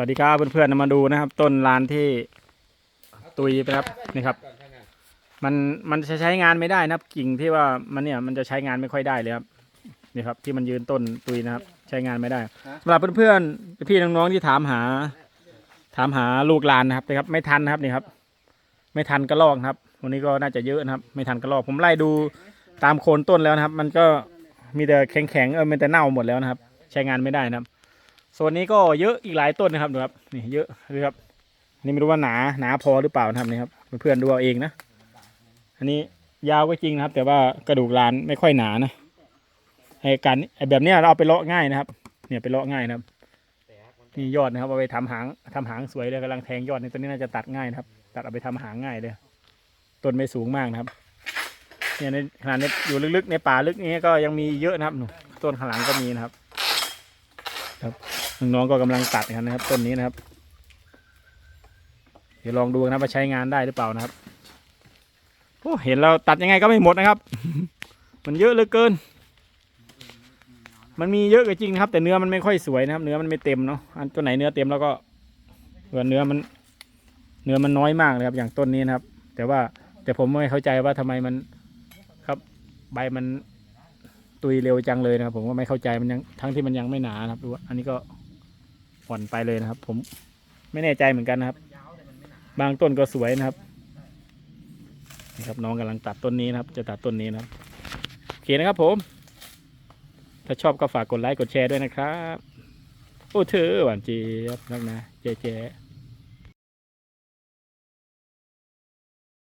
วัสดีครับเพื่อนๆมาดูนะครับ ต้นลานที่ตุยไปครับนี่ครับ มันมันจะใช้งานไม่ได้นะครับ กิ่งที่ว่ามันเนี่ยมันจะใช้งานไม่ค่อยได้เลยครับนี่ครับ ที่มันยืนต้นตุยนะครับ ใช้งานไม่ได้สำหรับเพื่อนๆพี่น้องๆที่ถามหา ถามหาลูกลานนะครับนะครับ ไม่ทันนะครับนี่ครับ ไม่ทันกระลอกครับ วันนี้ก็น่าจะเยอะนะครับ ไม่ทันกระลอกผมไล่ดูตามโคนต้นแล้วนะครับ มันก็มีแต่แข็งๆเออมันแต่เน่าหมดแล้วนะครับ ใช้งานไม่ได้นะครับ โซนนี้ก็เยอะอีกหลายต้นนะครับดูครับนี่เยอะเลยครับนี่ไม่รู้ว่าหนาหนาพอหรือเปล่านะครับนี่ครับเพื่อนๆดูเอาเองนะอันนี้ยาวก็จริงนะครับ แต่ว่ากระดูกลานไม่ค่อยหนานะไอ้การไอ้แบบเนี้ยเราเอาไปเลาะง่ายนะครับ เนี่ยไปเลาะง่ายนะครับนี่ยอดนะครับเอาไปทำหางทำหางสวยเลยกำลังแทงยอดในต้นนี้น่าจะตัดง่ายนะครับ ตัดเอาไปทำหางง่ายเลยต้นไม่สูงมากนะครับเนี่ยในขนาดนี้อยู่ลึกๆ ในป่าลึกนี้ก็ยังมีเยอะนะครับหนูต้นข้างหลังก็มีนะครับ ครับ น้องก็กำลังตัดกันนะครับ ต้นนี้นะครับ เดี๋ยวลองดูนะครับว่าใช้งานได้หรือเปล่านะครับโอ้เห็นเราตัดยังไงก็ไม่หมดนะครับ มันเยอะเหลือเกิน มันมีเยอะก็จริงนะครับ แต่เนื้อมันไม่ค่อยสวยนะครับ เนื้อมันไม่เต็มเนาะอันตัวไหนเนื้อเต็มแล้วก็เนื้อเนื้อมันเนื้อมันน้อยมากเลยครับ อย่างต้นนี้นะครับ แต่ว่าแต่ผมไม่เข้าใจว่าทำไมมันครับใบมันตุยเร็วจังเลยนะครับ ผมก็ไม่เข้าใจมันยังทั้งที่มันยังไม่หนานะครับดูว่าอันนี้ก็ อ่อนไปเลยนะครับ ผมไม่แน่ใจเหมือนกันนะครับ บางต้นก็สวยนะครับนะครับน้องกำลังตัดต้นนี้นะครับ จะตัดต้นนี้นะครับโอเคนะครับผม ถ้าชอบก็ฝากกดไลค์กดแชร์ด้วยนะครับ โอ้เธอหวานเจี๊ยบนักนะเจ๊เจ๊